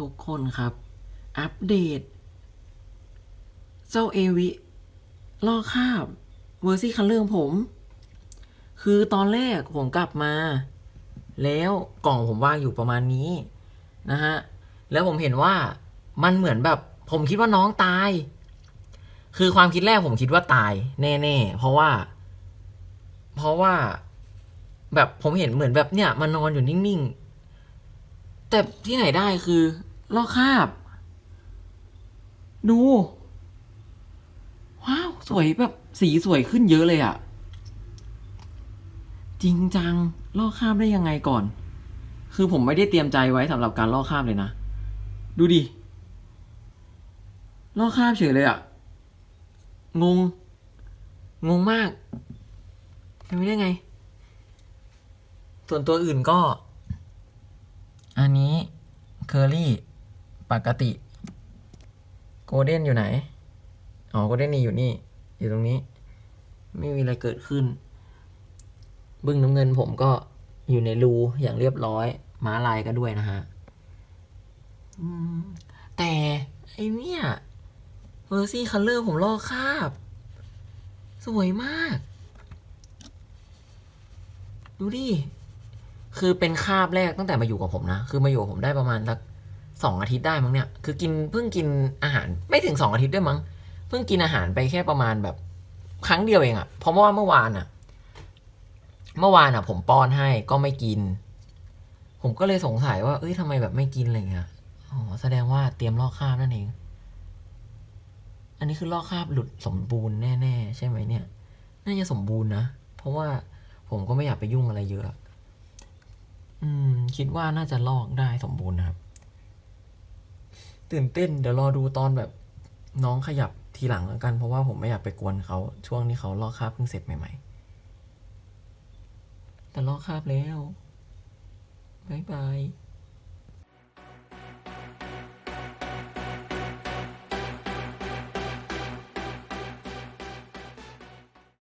ทุกคนครับ อัปเดต เจ้าเอวิลอกคาบเวอร์ซี่คันเรื่องผม คือตอนแรกผมกลับมา แล้วกล่องผมว่างอยู่ประมาณนี้นะฮะ แล้วผมเห็นว่ามันเหมือนแบบ ผมคิดว่าน้องตาย คือความคิดแรกผมคิดว่าตาย แน่ๆเพราะว่า เพราะว่าแบบผมเห็นเหมือนแบบเนี่ย มันนอนอยู่นิ่งๆ แต่ที่ไหนได้คือ ลอกคาบ ดู ว้าว สวยแบบสีสวยขึ้นเยอะเลยอะจริงจัง ลอกคาบได้ยังไงก่อน คือผมไม่ได้เตรียมใจไว้สำหรับการลอกคาบเลยนะ ดูดิ ลอกคาบเฉยเลยอะงง งงมากเป็นไปได้ไง ส่วนตัวอื่นก็ อันนี้เคอรี่ ปกติโกลเด้นอยู่ไหน อ๋อโกลเด้นนี่อยู่นี่ อยู่ตรงนี้ ไม่มีอะไรเกิดขึ้น บึ้งน้ำเงินผมก็อยู่ในรูอย่างเรียบร้อยม้าลายก็ด้วยนะฮะแต่ไอเนี่ยเวอร์ซี่คัลเลอร์ผมลอกคาบ สวยมาก ดูดิ คือเป็นคาบแรกตั้งแต่มาอยู่กับผมนะ คือมาอยู่กับผมได้ประมาณสัก สองอาทิตย์ได้มั้งเนี่ย คือกินเพิ่งกินอาหารไม่ถึงสองอาทิตย์ด้วยมั้ง เพิ่งกินอาหารไปแค่ประมาณแบบครั้งเดียวเองอะเพราะว่าเมื่อวานอะเมื่อวานอะผมป้อนให้ก็ไม่กิน ผมก็เลยสงสัยว่า เอ้ยทำไมแบบไม่กินอะไรเงี้ย อ๋อ แสดงว่าเตรียมลอกคราบนั่นเอง อันนี้คือลอกคราบหลุดสมบูรณ์แน่ๆใช่ไหมเนี่ย น่าจะสมบูรณ์นะ เพราะว่าผมก็ไม่อยากไปยุ่งอะไรเยอะ อืม คิดว่าน่าจะลอกได้สมบูรณ์นะ ตื่นเต้น เดี๋ยวรอดูตอนแบบน้องขยับทีหลังแล้วกัน เพราะว่าผมไม่อยากไปกวนเขาช่วงที่เขาลอกคราบเพิ่งเสร็จใหม่ๆ แต่ลอกคราบแล้วบายบาย